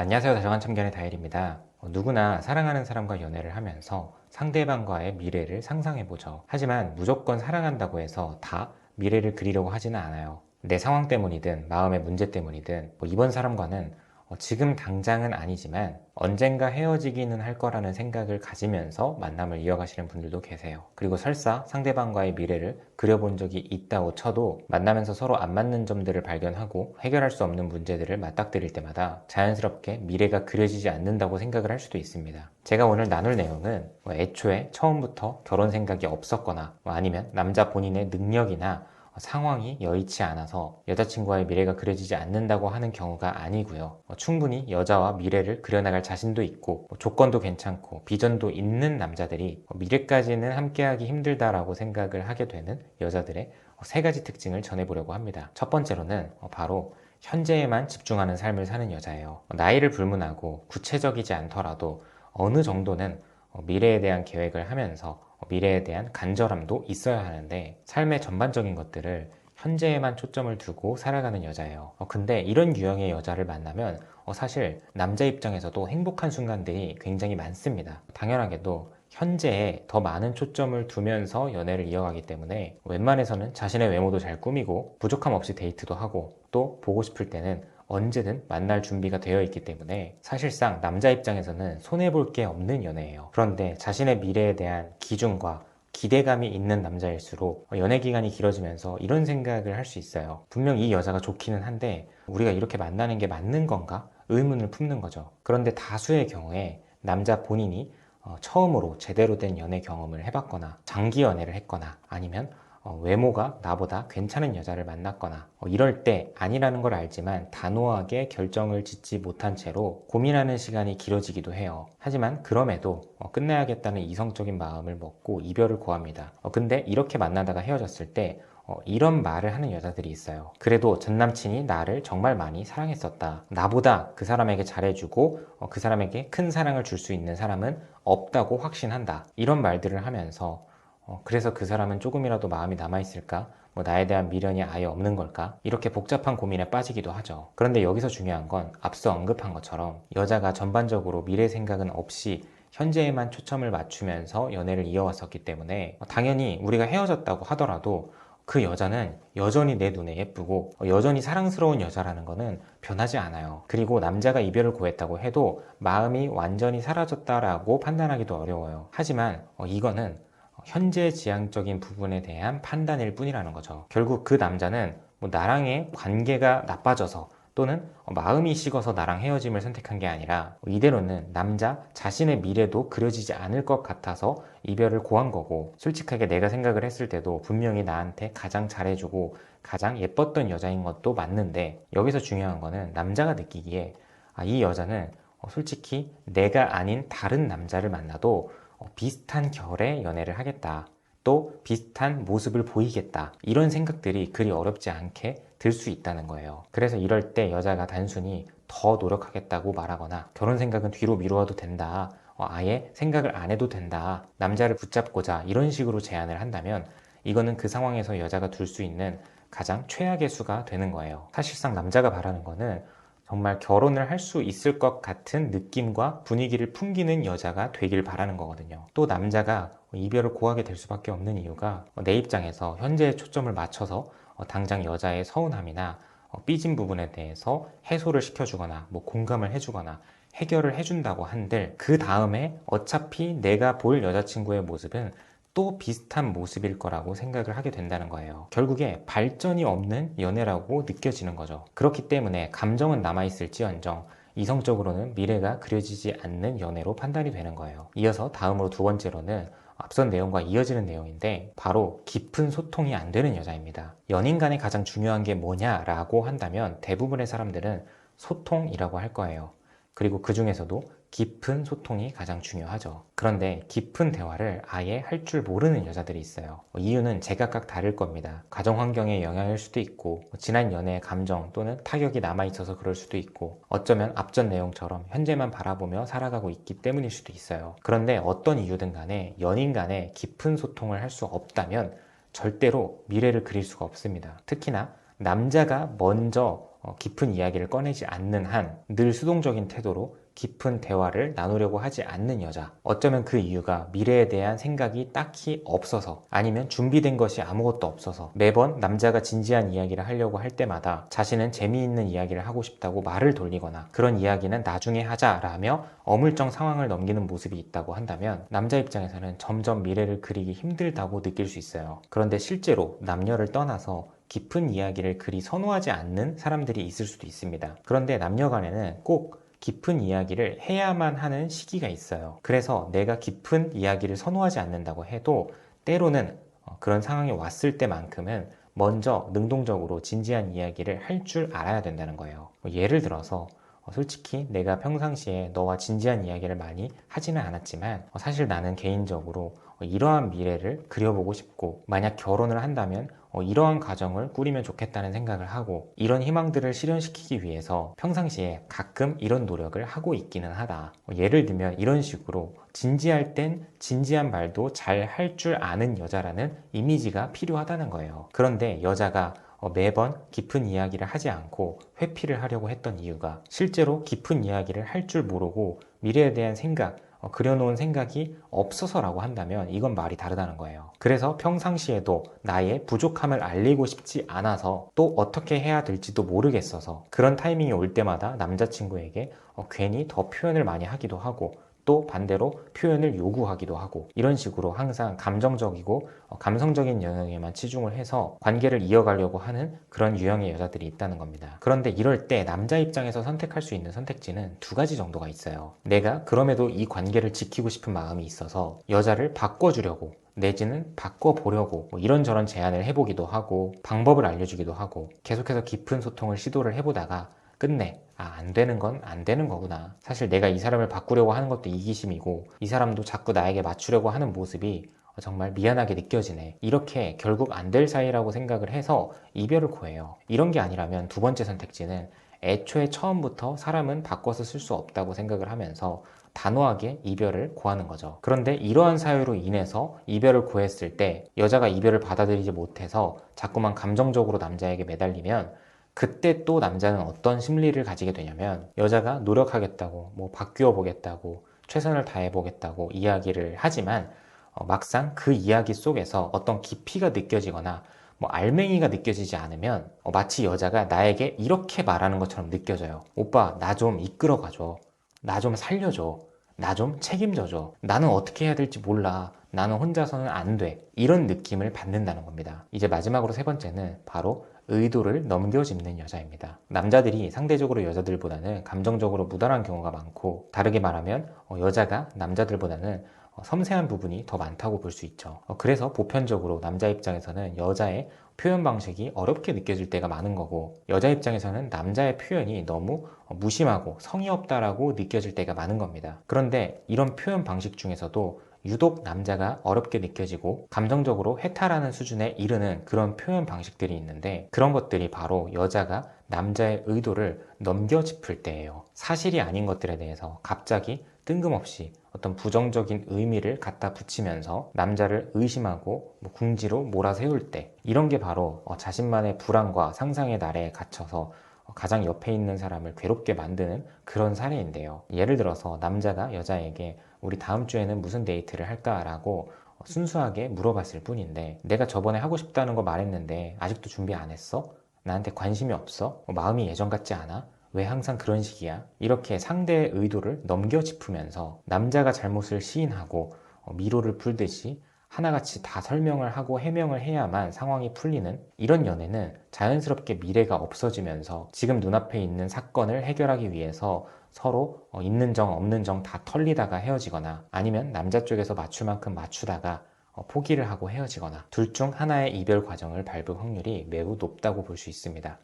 안녕하세요. 다정한 참견의 다일입니다. 어, 누구나 사랑하는 사람과 연애를 하면서 상대방과의 미래를 상상해보죠. 하지만 무조건 사랑한다고 해서 다 미래를 그리려고 하지는 않아요. 내 상황 때문이든 마음의 문제 때문이든 뭐 이번 사람과는 어, 지금 당장은 아니지만 언젠가 헤어지기는 할 거라는 생각을 가지면서 만남을 이어가시는 분들도 계세요. 그리고 설사 상대방과의 미래를 그려본 적이 있다고 쳐도 만나면서 서로 안 맞는 점들을 발견하고 해결할 수 없는 문제들을 맞닥뜨릴 때마다 자연스럽게 미래가 그려지지 않는다고 생각을 할 수도 있습니다. 제가 오늘 나눌 내용은 뭐 애초에 처음부터 결혼 생각이 없었거나 뭐 아니면 남자 본인의 능력이나 상황이 여의치 않아서 여자친구와의 미래가 그려지지 않는다고 하는 경우가 아니고요. 어, 충분히 여자와 미래를 그려나갈 자신도 있고 뭐 조건도 괜찮고 비전도 있는 남자들이 어, 미래까지는 함께하기 힘들다라고 생각을 하게 되는 여자들의 어, 세 가지 특징을 전해보려고 합니다. 첫 번째로는 바로 현재에만 집중하는 삶을 사는 여자예요. 나이를 불문하고 구체적이지 않더라도 어느 정도는 미래에 대한 계획을 하면서 미래에 대한 간절함도 있어야 하는데 삶의 전반적인 것들을 현재에만 초점을 두고 살아가는 여자예요. 어, 근데 이런 유형의 여자를 만나면 어, 사실 남자 입장에서도 행복한 순간들이 굉장히 많습니다. 당연하게도 현재에 더 많은 초점을 두면서 연애를 이어가기 때문에 웬만해서는 자신의 외모도 잘 꾸미고 부족함 없이 데이트도 하고 또 보고 싶을 때는 언제든 만날 준비가 되어 있기 때문에 사실상 남자 입장에서는 손해볼 게 없는 연애예요. 그런데 자신의 미래에 대한 기준과 기대감이 있는 남자일수록 연애 기간이 길어지면서 이런 생각을 할 수 있어요. 분명 이 여자가 좋기는 한데 우리가 이렇게 만나는 게 맞는 건가? 의문을 품는 거죠. 그런데 다수의 경우에 남자 본인이 어, 처음으로 제대로 된 연애 경험을 해봤거나 장기 연애를 했거나 아니면 어, 외모가 나보다 괜찮은 여자를 만났거나 어, 이럴 때 아니라는 걸 알지만 단호하게 결정을 짓지 못한 채로 고민하는 시간이 길어지기도 해요. 하지만 그럼에도 어, 끝내야겠다는 이성적인 마음을 먹고 이별을 고합니다. 근데 이렇게 만나다가 헤어졌을 때 이런 말을 하는 여자들이 있어요. 그래도 전 남친이 나를 정말 많이 사랑했었다. 나보다 그 사람에게 잘해주고 그 사람에게 큰 사랑을 줄 수 있는 사람은 없다고 확신한다. 이런 말들을 하면서 어, 그래서 그 사람은 조금이라도 마음이 남아있을까? 뭐 나에 대한 미련이 아예 없는 걸까? 이렇게 복잡한 고민에 빠지기도 하죠. 그런데 여기서 중요한 건 앞서 언급한 것처럼 여자가 전반적으로 미래 생각은 없이 현재에만 초점을 맞추면서 연애를 이어왔었기 때문에 당연히 우리가 헤어졌다고 하더라도 그 여자는 여전히 내 눈에 예쁘고 여전히 사랑스러운 여자라는 것은 변하지 않아요. 그리고 남자가 이별을 고했다고 해도 마음이 완전히 사라졌다라고 판단하기도 어려워요. 하지만 어, 이거는 현재 지향적인 부분에 대한 판단일 뿐이라는 거죠. 결국 그 남자는 뭐 나랑의 관계가 나빠져서 또는 마음이 식어서 나랑 헤어짐을 선택한 게 아니라 이대로는 남자 자신의 미래도 그려지지 않을 것 같아서 이별을 고한 거고 솔직하게 내가 생각을 했을 때도 분명히 나한테 가장 잘해주고 가장 예뻤던 여자인 것도 맞는데 여기서 중요한 거는 남자가 느끼기에 아, 이 여자는 솔직히 내가 아닌 다른 남자를 만나도 어, 비슷한 결의 연애를 하겠다. 또 비슷한 모습을 보이겠다. 이런 생각들이 그리 어렵지 않게 들 수 있다는 거예요. 그래서 이럴 때 여자가 단순히 더 노력하겠다고 말하거나 결혼 생각은 뒤로 미루어도 된다. 어, 아예 생각을 안 해도 된다. 남자를 붙잡고자 이런 식으로 제안을 한다면 이거는 그 상황에서 여자가 둘 수 있는 가장 최악의 수가 되는 거예요. 사실상 남자가 바라는 거는 정말 결혼을 할 수 있을 것 같은 느낌과 분위기를 풍기는 여자가 되길 바라는 거거든요. 또 남자가 이별을 고하게 될 수밖에 없는 이유가 내 입장에서 현재의 초점을 맞춰서 당장 여자의 서운함이나 삐진 부분에 대해서 해소를 시켜주거나 뭐 공감을 해주거나 해결을 해준다고 한들 그 다음에 어차피 내가 볼 여자친구의 모습은 또 비슷한 모습일 거라고 생각을 하게 된다는 거예요. 결국에 발전이 없는 연애라고 느껴지는 거죠. 그렇기 때문에 감정은 남아있을지언정 이성적으로는 미래가 그려지지 않는 연애로 판단이 되는 거예요. 이어서 다음으로 두 번째로는 앞선 내용과 이어지는 내용인데 바로 깊은 소통이 안 되는 여자입니다. 연인 간에 가장 중요한 게 뭐냐라고 한다면 대부분의 사람들은 소통이라고 할 거예요. 그리고 그 중에서도 깊은 소통이 가장 중요하죠. 그런데 깊은 대화를 아예 할 줄 모르는 여자들이 있어요. 이유는 제각각 다를 겁니다. 가정 환경의 영향일 수도 있고, 지난 연애의 감정 또는 타격이 남아있어서 그럴 수도 있고, 어쩌면 앞전 내용처럼 현재만 바라보며 살아가고 있기 때문일 수도 있어요. 그런데 어떤 이유든 간에 연인 간에 깊은 소통을 할 수 없다면 절대로 미래를 그릴 수가 없습니다. 특히나 남자가 먼저 어, 깊은 이야기를 꺼내지 않는 한 늘 수동적인 태도로 깊은 대화를 나누려고 하지 않는 여자. 어쩌면 그 이유가 미래에 대한 생각이 딱히 없어서 아니면 준비된 것이 아무것도 없어서 매번 남자가 진지한 이야기를 하려고 할 때마다 자신은 재미있는 이야기를 하고 싶다고 말을 돌리거나 그런 이야기는 나중에 하자라며 어물쩡 상황을 넘기는 모습이 있다고 한다면 남자 입장에서는 점점 미래를 그리기 힘들다고 느낄 수 있어요. 그런데 실제로 남녀를 떠나서 깊은 이야기를 그리 선호하지 않는 사람들이 있을 수도 있습니다. 그런데 남녀 간에는 꼭 깊은 이야기를 해야만 하는 시기가 있어요. 그래서 내가 깊은 이야기를 선호하지 않는다고 해도 때로는 어, 그런 상황이 왔을 때만큼은 먼저 능동적으로 진지한 이야기를 할 줄 알아야 된다는 거예요. 뭐 예를 들어서 어, 솔직히 내가 평상시에 너와 진지한 이야기를 많이 하지는 않았지만 어, 사실 나는 개인적으로 이러한 미래를 그려보고 싶고 만약 결혼을 한다면 어, 이러한 가정을 꾸리면 좋겠다는 생각을 하고 이런 희망들을 실현시키기 위해서 평상시에 가끔 이런 노력을 하고 있기는 하다. 어, 예를 들면 이런 식으로 진지할 땐 진지한 말도 잘 할 줄 아는 여자라는 이미지가 필요하다는 거예요. 그런데 여자가 어, 매번 깊은 이야기를 하지 않고 회피를 하려고 했던 이유가 실제로 깊은 이야기를 할 줄 모르고 미래에 대한 생각, 어, 그려놓은 생각이 없어서라고 한다면 이건 말이 다르다는 거예요. 그래서 평상시에도 나의 부족함을 알리고 싶지 않아서 또 어떻게 해야 될지도 모르겠어서 그런 타이밍이 올 때마다 남자친구에게 어, 괜히 더 표현을 많이 하기도 하고 또 반대로 표현을 요구하기도 하고 이런 식으로 항상 감정적이고 어, 감성적인 영역에만 치중을 해서 관계를 이어가려고 하는 그런 유형의 여자들이 있다는 겁니다. 그런데 이럴 때 남자 입장에서 선택할 수 있는 선택지는 두 가지 정도가 있어요. 내가 그럼에도 이 관계를 지키고 싶은 마음이 있어서 여자를 바꿔주려고 내지는 바꿔보려고 뭐 이런저런 제안을 해보기도 하고 방법을 알려주기도 하고 계속해서 깊은 소통을 시도를 해보다가 끝내 아, 안 되는 건 안 되는 거구나. 사실 내가 이 사람을 바꾸려고 하는 것도 이기심이고 이 사람도 자꾸 나에게 맞추려고 하는 모습이 정말 미안하게 느껴지네. 이렇게 결국 안 될 사이라고 생각을 해서 이별을 고해요. 이런 게 아니라면 두 번째 선택지는 애초에 처음부터 사람은 바꿔서 쓸 수 없다고 생각을 하면서 단호하게 이별을 고하는 거죠. 그런데 이러한 사유로 인해서 이별을 고했을 때 여자가 이별을 받아들이지 못해서 자꾸만 감정적으로 남자에게 매달리면 그때 또 남자는 어떤 심리를 가지게 되냐면 여자가 노력하겠다고 뭐 바뀌어 보겠다고 최선을 다해 보겠다고 이야기를 하지만 어, 막상 그 이야기 속에서 어떤 깊이가 느껴지거나 뭐 알맹이가 느껴지지 않으면 어, 마치 여자가 나에게 이렇게 말하는 것처럼 느껴져요. 오빠 나 좀 이끌어 가줘. 나 좀 살려줘. 나 좀 책임져줘. 나는 어떻게 해야 될지 몰라. 나는 혼자서는 안 돼. 이런 느낌을 받는다는 겁니다. 이제 마지막으로 세 번째는 바로 의도를 넘겨짚는 여자입니다. 남자들이 상대적으로 여자들보다는 감정적으로 무던한 경우가 많고 다르게 말하면 어, 여자가 남자들보다는 어, 섬세한 부분이 더 많다고 볼 수 있죠. 어, 그래서 보편적으로 남자 입장에서는 여자의 표현 방식이 어렵게 느껴질 때가 많은 거고 여자 입장에서는 남자의 표현이 너무 무심하고 성의 없다라고 느껴질 때가 많은 겁니다. 그런데 이런 표현 방식 중에서도 유독 남자가 어렵게 느껴지고 감정적으로 해탈하는 수준에 이르는 그런 표현 방식들이 있는데 그런 것들이 바로 여자가 남자의 의도를 넘겨 짚을 때예요. 사실이 아닌 것들에 대해서 갑자기 뜬금없이 어떤 부정적인 의미를 갖다 붙이면서 남자를 의심하고 뭐 궁지로 몰아세울 때 이런 게 바로 어, 자신만의 불안과 상상의 나래에 갇혀서 가장 옆에 있는 사람을 괴롭게 만드는 그런 사례인데요. 예를 들어서 남자가 여자에게 우리 다음 주에는 무슨 데이트를 할까라고 순수하게 물어봤을 뿐인데 내가 저번에 하고 싶다는 거 말했는데 아직도 준비 안 했어? 나한테 관심이 없어? 뭐 마음이 예전 같지 않아? 왜 항상 그런 식이야? 이렇게 상대의 의도를 넘겨 짚으면서 남자가 잘못을 시인하고 어, 미로를 풀듯이 하나같이 다 설명을 하고 해명을 해야만 상황이 풀리는 이런 연애는 자연스럽게 미래가 없어지면서 지금 눈앞에 있는 사건을 해결하기 위해서 서로 어, 있는 정 없는 정 다 털리다가 헤어지거나 아니면 남자 쪽에서 맞출 만큼 맞추다가 어, 포기를 하고 헤어지거나 둘 중 하나의 이별 과정을 밟을 확률이 매우 높다고 볼 수 있습니다.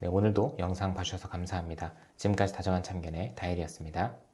네, 오늘도 영상 봐주셔서 감사합니다. 지금까지 다정한 참견의 다일이었습니다.